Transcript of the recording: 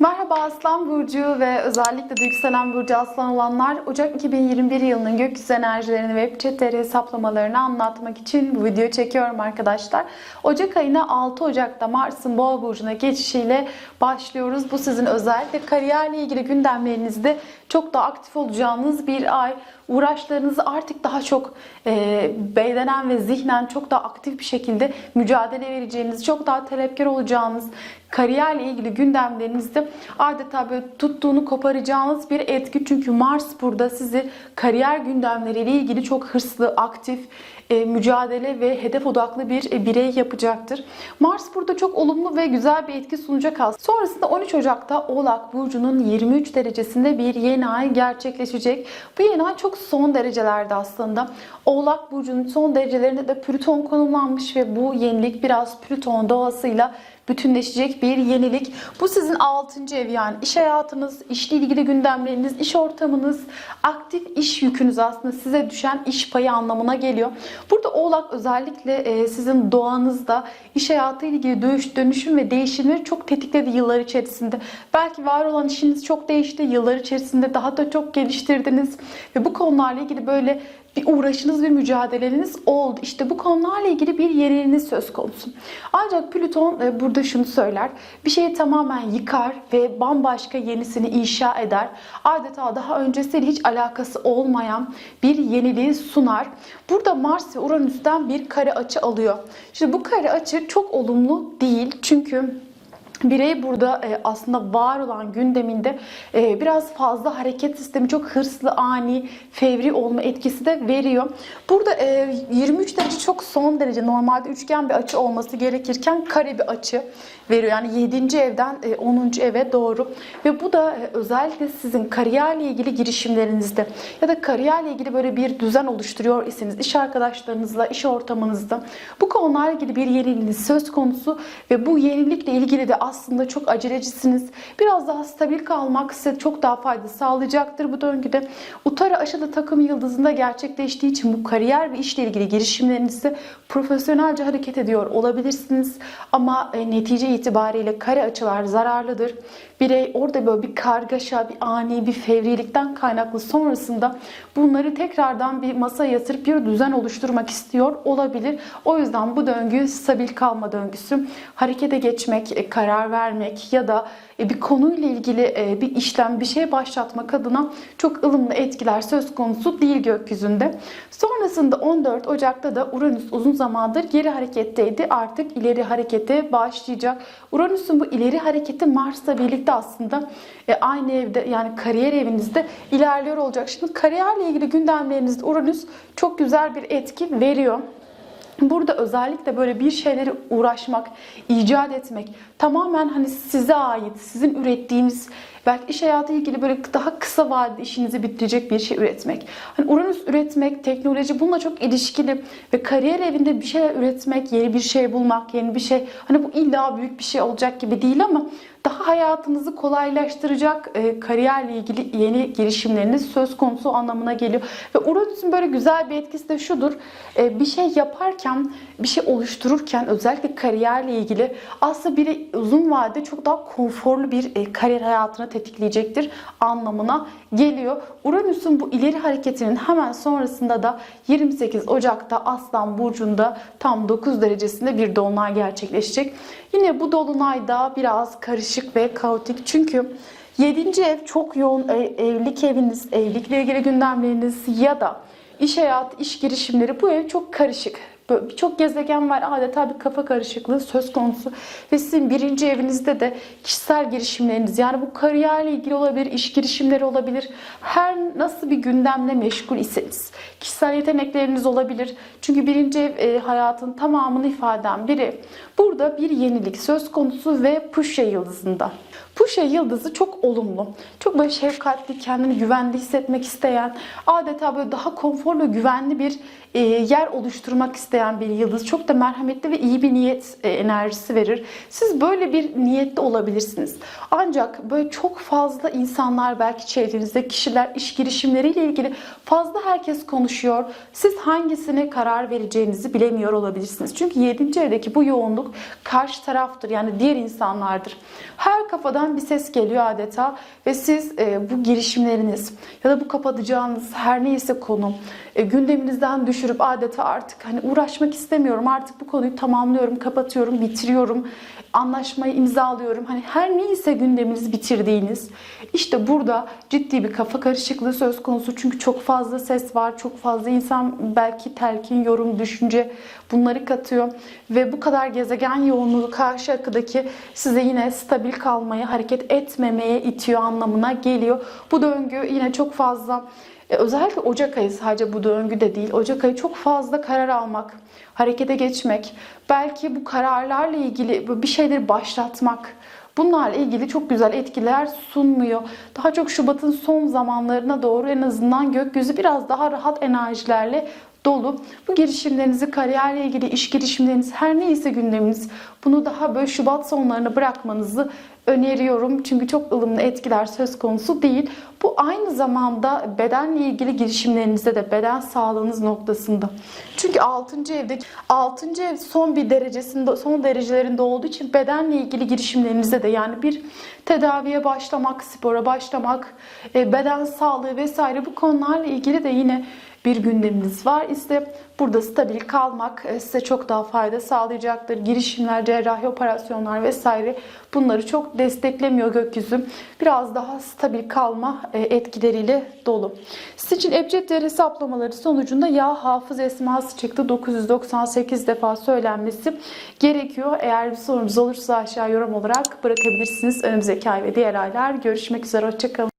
Merhaba Aslan Burcu ve özellikle de yükselen Burcu Aslan olanlar Ocak 2021 yılının gökyüzü enerjilerini ve Chat'leri hesaplamalarını anlatmak için bu videoyu çekiyorum arkadaşlar. Ocak ayına 6 Ocak'ta Mars'ın Boğa Burcu'na geçişiyle başlıyoruz. Bu sizin özellikle kariyerle ilgili gündemlerinizde çok daha aktif olacağınız bir ay. Uğraşlarınızı artık daha çok e, bedenen ve zihnen çok daha aktif bir şekilde mücadele vereceğiniz, çok daha talepkar olacağınız, kariyerle ilgili gündemlerinizde adeta böyle tuttuğunu koparacağınız bir etki. Çünkü Mars burada sizi kariyer gündemleriyle ilgili çok hırslı, aktif, e, mücadele ve hedef odaklı bir e, birey yapacaktır. Mars burada çok olumlu ve güzel bir etki sunacak aslında. Sonrasında 13 Ocak'ta Oğlak Burcu'nun 23 derecesinde bir yeni ay gerçekleşecek. Bu yeni ay çok son derecelerde aslında. Oğlak Burcu'nun son derecelerinde de Plüton konumlanmış ve bu yenilik biraz Plüton doğasıyla bütünleşecek bir yenilik. Bu sizin 6. ev yani iş hayatınız, işle ilgili gündemleriniz, iş ortamınız, aktif iş yükünüz aslında size düşen iş payı anlamına geliyor. Burada Oğlak özellikle e, sizin doğanızda iş hayatı ile ilgili dönüş, dönüşüm ve değişimleri çok tetikledi yıllar içerisinde. Belki var olan işiniz çok değişti. Yıllar içerisinde daha da çok geliştirdiniz ve bu konularla ilgili böyle bir uğraşınız, bir mücadeleniz oldu. İşte bu konularla ilgili bir yeniliğiniz söz konusu. Ancak Plüton e, burada şunu söyler. Bir şeyi tamamen yıkar ve bambaşka yenisini inşa eder. Adeta daha öncesiyle hiç alakası olmayan bir yeniliği sunar. Burada Mars ve Uranüs'ten bir kare açı alıyor. Şimdi bu kare açı çok olumlu değil. Çünkü Birey burada e, aslında var olan gündeminde e, biraz fazla hareket sistemi çok hırslı, ani, fevri olma etkisi de veriyor. Burada e, 23 derece çok son derece normalde üçgen bir açı olması gerekirken kare bir açı veriyor. Yani 7. evden e, 10. eve doğru ve bu da e, özellikle sizin kariyerle ilgili girişimlerinizde ya da kariyerle ilgili böyle bir düzen oluşturuyor iseniz iş arkadaşlarınızla, iş ortamınızda bu konularla ilgili bir yeniliğiniz söz konusu ve bu yenilikle ilgili de aslında çok acelecisiniz. Biraz daha stabil kalmak size çok daha fayda sağlayacaktır bu döngüde. Utara aşıda takım yıldızında gerçekleştiği için bu kariyer ve işle ilgili girişimlerinizde profesyonelce hareket ediyor olabilirsiniz. Ama e, netice itibariyle kare açılar zararlıdır. Birey orada böyle bir kargaşa, bir ani bir fevrilikten kaynaklı sonrasında bunları tekrardan bir masaya yatırıp bir düzen oluşturmak istiyor olabilir. O yüzden bu döngü stabil kalma döngüsü. Harekete geçmek, e, karar vermek ya da e, bir konuyla ilgili e, bir işlem, bir şey başlatmak adına çok ılımlı etkiler söz konusu değil gökyüzünde. Sonrasında 14 Ocak'ta da Uranüs uzun zamandır geri hareketteydi. Artık ileri harekete başlayacak. Uranüs'ün bu ileri hareketi Mars'la birlikte aslında e, aynı evde yani kariyer evinizde ilerliyor olacak. Şimdi kariyerle ilgili gündemlerinizde Uranüs çok güzel bir etki veriyor. Burada özellikle böyle bir şeyleri uğraşmak, icat etmek, tamamen hani size ait, sizin ürettiğiniz, belki iş hayatı ilgili böyle daha kısa vadede işinizi bitirecek bir şey üretmek. Hani Uranüs üretmek, teknoloji bununla çok ilişkili ve kariyer evinde bir şeyler üretmek, yeni bir şey bulmak, yeni bir şey. Hani bu illa büyük bir şey olacak gibi değil ama daha hayatınızı kolaylaştıracak e, kariyerle ilgili yeni girişimleriniz söz konusu anlamına geliyor. Ve Uranüs'ün böyle güzel bir etkisi de şudur. E, bir şey yaparken, bir şey oluştururken özellikle kariyerle ilgili aslında biri uzun vadede çok daha konforlu bir e, kariyer hayatına tetikleyecektir anlamına geliyor. Uranüs'ün bu ileri hareketinin hemen sonrasında da 28 Ocak'ta Aslan Burcu'nda tam 9 derecesinde bir dolunay gerçekleşecek. Yine bu dolunayda biraz karışık ve kaotik çünkü 7. ev çok yoğun evlilik eviniz, evlilikle ilgili gündemleriniz ya da iş hayatı, iş girişimleri bu ev çok karışık. Birçok gezegen var adeta bir kafa karışıklığı söz konusu ve sizin birinci evinizde de kişisel girişimleriniz yani bu kariyerle ilgili olabilir, iş girişimleri olabilir. Her nasıl bir gündemle meşgul iseniz kişisel yetenekleriniz olabilir. Çünkü birinci ev e, hayatın tamamını ifaden biri. Burada bir yenilik söz konusu ve Puşya yıldızında. Puşya yıldızı çok olumlu. Çok böyle şefkatli, kendini güvende hissetmek isteyen, adeta böyle daha konforlu, güvenli bir e, yer oluşturmak isteyen bir yıldız. Çok da merhametli ve iyi bir niyet e, enerjisi verir. Siz böyle bir niyette olabilirsiniz. Ancak böyle çok fazla insanlar belki çevrenizde kişiler iş girişimleriyle ilgili fazla herkes konuşuyor. Siz hangisine karar vereceğinizi bilemiyor olabilirsiniz. Çünkü 7. evdeki bu yoğunluk karşı taraftır. Yani diğer insanlardır. Her kafadan bir ses geliyor adeta ve siz e, bu girişimleriniz ya da bu kapatacağınız her neyse konu e, gündeminizden düşürüp adeta artık hani uğraşmak istemiyorum. Artık bu konuyu tamamlıyorum, kapatıyorum, bitiriyorum. Anlaşmayı imzalıyorum. Hani her neyse gündeminizi bitirdiğiniz. işte burada ciddi bir kafa karışıklığı söz konusu. Çünkü çok fazla ses var. Çok fazla insan belki telkin, yorum, düşünce bunları katıyor. Ve bu kadar gezegen yoğunluğu karşı akıdaki size yine stabil kalmaya, hareket etmemeye itiyor anlamına geliyor. Bu döngü yine çok fazla e, özellikle Ocak ayı sadece bu döngü de değil. Ocak ayı çok fazla karar almak, harekete geçmek, belki bu kararlarla ilgili bir şeyleri başlatmak, bunlarla ilgili çok güzel etkiler sunmuyor. Daha çok Şubat'ın son zamanlarına doğru en azından gökyüzü biraz daha rahat enerjilerle dolu. Bu girişimlerinizi, kariyerle ilgili iş girişimleriniz, her neyse gündeminiz bunu daha böyle Şubat sonlarına bırakmanızı öneriyorum. Çünkü çok ılımlı etkiler söz konusu değil. Bu aynı zamanda bedenle ilgili girişimlerinizde de beden sağlığınız noktasında. Çünkü 6. evde 6. ev son bir derecesinde son derecelerinde olduğu için bedenle ilgili girişimlerinizde de yani bir tedaviye başlamak, spora başlamak, e, beden sağlığı vesaire bu konularla ilgili de yine bir gündeminiz var ise burada stabil kalmak e, size çok daha fayda sağlayacaktır. Girişimler, cerrahi operasyonlar vesaire bunları çok desteklemiyor gökyüzü. Biraz daha stabil kalma e, etkileriyle dolu. Sizin için Ebced değer hesaplamaları sonucunda yağ hafız esması çıktı. 998 defa söylenmesi gerekiyor. Eğer bir sorunuz olursa aşağı yorum olarak bırakabilirsiniz. Önümüzdeki ay ve diğer aylar görüşmek üzere. Hoşçakalın.